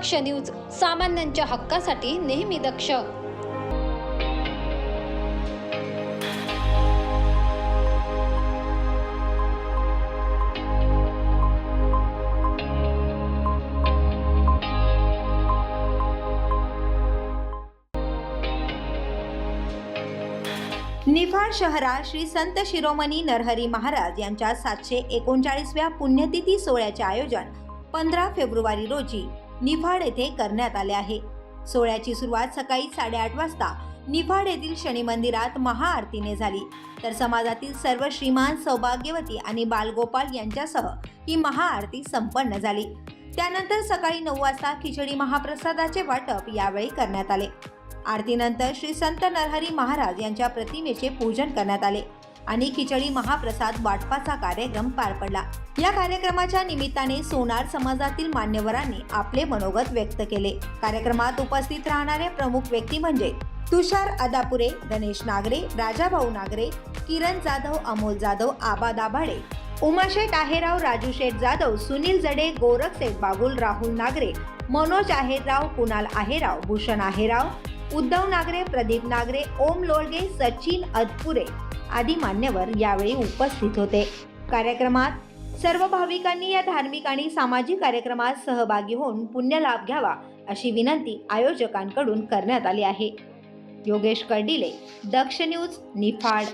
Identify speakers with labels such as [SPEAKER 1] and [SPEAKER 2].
[SPEAKER 1] दक्ष news सामान्यांच्या हक्कासाठी नेहमी दक्ष.
[SPEAKER 2] निफाड शहरात श्री संत शिरोमणी नरहरी महाराज यांच्या सातशे एकोणचाळीसव्या पुण्यतिथी सोहळ्याचे आयोजन पंधरा फेब्रुवारी रोजी निफाड येथे करण्यात आले आहे. सोहळ्याची सुरुवात सकाळी साडेआठ वाजता निफाड येथील शनी मंदिरात महाआरतीने झाली. तर समाजातील सर्व श्रीमान सौभाग्यवती आणि बालगोपाल यांच्यासह ही महाआरती संपन्न झाली. त्यानंतर सकाळी नऊ वाजता खिचडी महाप्रसादाचे वाटप यावेळी करण्यात आले. आरतीनंतर श्री संत नरहरी महाराज यांच्या प्रतिमेचे पूजन करण्यात आले. आणि खिचडी महाप्रसाद वाटपाचा कार्यक्रम पार पडला. या कार्यक्रमाच्या निमित्ताने सोनार समाजातील मान्यवरांनी आपले मनोगत व्यक्त केले. कार्यक्रमात उपस्थित राहणारे प्रमुख व्यक्ती म्हणजे तुषार अदापुरे गणेश नागरे राजाभाऊ नागरे किरण जाधव अमोल जाधव आबा दाभाडे उमाशेठ आहेराव राजू शेठ जाधव सुनील जडे गोरख सेठ बागुल राहुल नागरे मनोज आहेरराव कुणाल आहेराव भूषण आहेराव उद्धव नागरे प्रदीप नागरे ओम लोळगे सचिन अदपुरे आदी मान्यवर यावेळी उपस्थित होते. कार्यक्रमात सर्व भाविकांनी या धार्मिक आणि सामाजिक कार्यक्रमात सहभागी होऊन पुण्यलाभ घ्यावा अशी विनंती आयोजकांकडून करण्यात आली आहे. योगेश कर्डिले दक्ष न्यूज निफाड.